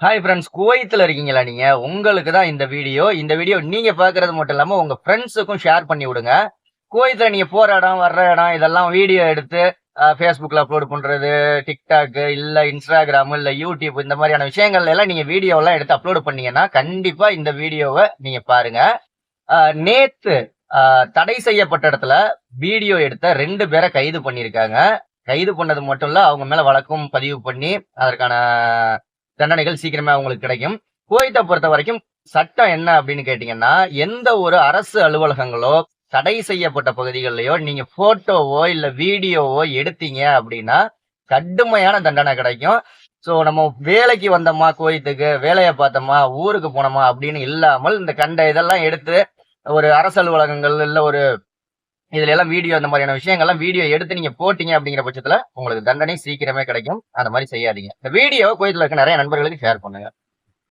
Hi friends குவைத்தில் இருக்கீங்களா நீங்கள் உங்களுக்கு தான் இந்த வீடியோ. இந்த வீடியோ நீங்கள் பார்க்குறது மட்டும் இல்லாமல் உங்கள் ஃப்ரெண்ட்ஸுக்கும் ஷேர் பண்ணி விடுங்க. குவைத்தில் நீங்கள் போகிற இடம் வர்ற இடம் இதெல்லாம் வீடியோ எடுத்து ஃபேஸ்புக்கில் அப்லோட் பண்ணுறது டிக்டாக்கு இல்லை இன்ஸ்டாகிராம் இல்லை யூடியூப் இந்த மாதிரியான விஷயங்கள் எல்லாம் நீங்கள் வீடியோலாம் எடுத்து அப்லோட் பண்ணீங்கன்னா கண்டிப்பாக இந்த வீடியோவை நீங்கள் பாருங்கள் நேற்று தடை செய்யப்பட்ட இடத்துல வீடியோ எடுத்த ரெண்டு பேரை கைது பண்ணியிருக்காங்க. கைது பண்ணது மட்டும் இல்லை அவங்க மேலே வழக்கும் பதிவு பண்ணி அதற்கான தண்டனைகள் சீக்கிரமே அவங்களுக்கு கிடைக்கும். குவைத்தை பொறுத்த வரைக்கும் சட்டம் என்ன அப்படின்னு கேட்டீங்கன்னா எந்த ஒரு அரசு அலுவலகங்களோ தடை செய்யப்பட்ட பகுதிகளிலையோ நீங்க போட்டோவோ இல்ல வீடியோவோ எடுத்தீங்க அப்படின்னா கடுமையான தண்டனை கிடைக்கும். ஸோ நம்ம வேலைக்கு வந்தோமா கோயத்துக்கு வேலையை பார்த்தோமா ஊருக்கு போனோமா அப்படின்னு இல்லாமல் இந்த கண்ட இதெல்லாம் எடுத்து ஒரு அரசு அலுவலகங்கள் இல்ல ஒரு இதுல எல்லாம் வீடியோ அந்த மாதிரியான விஷயங்கள்லாம் வீடியோ எடுத்து நீங்க போட்டீங்க அப்படிங்கிற பட்சத்துல உங்களுக்கு தண்டனை சீக்கிரமே கிடைக்கும். அந்த மாதிரி செய்யாதீங்க. இந்த வீடியோ கோயத்துல இருக்க நிறைய நண்பர்களுக்கு ஷேர் பண்ணுங்க.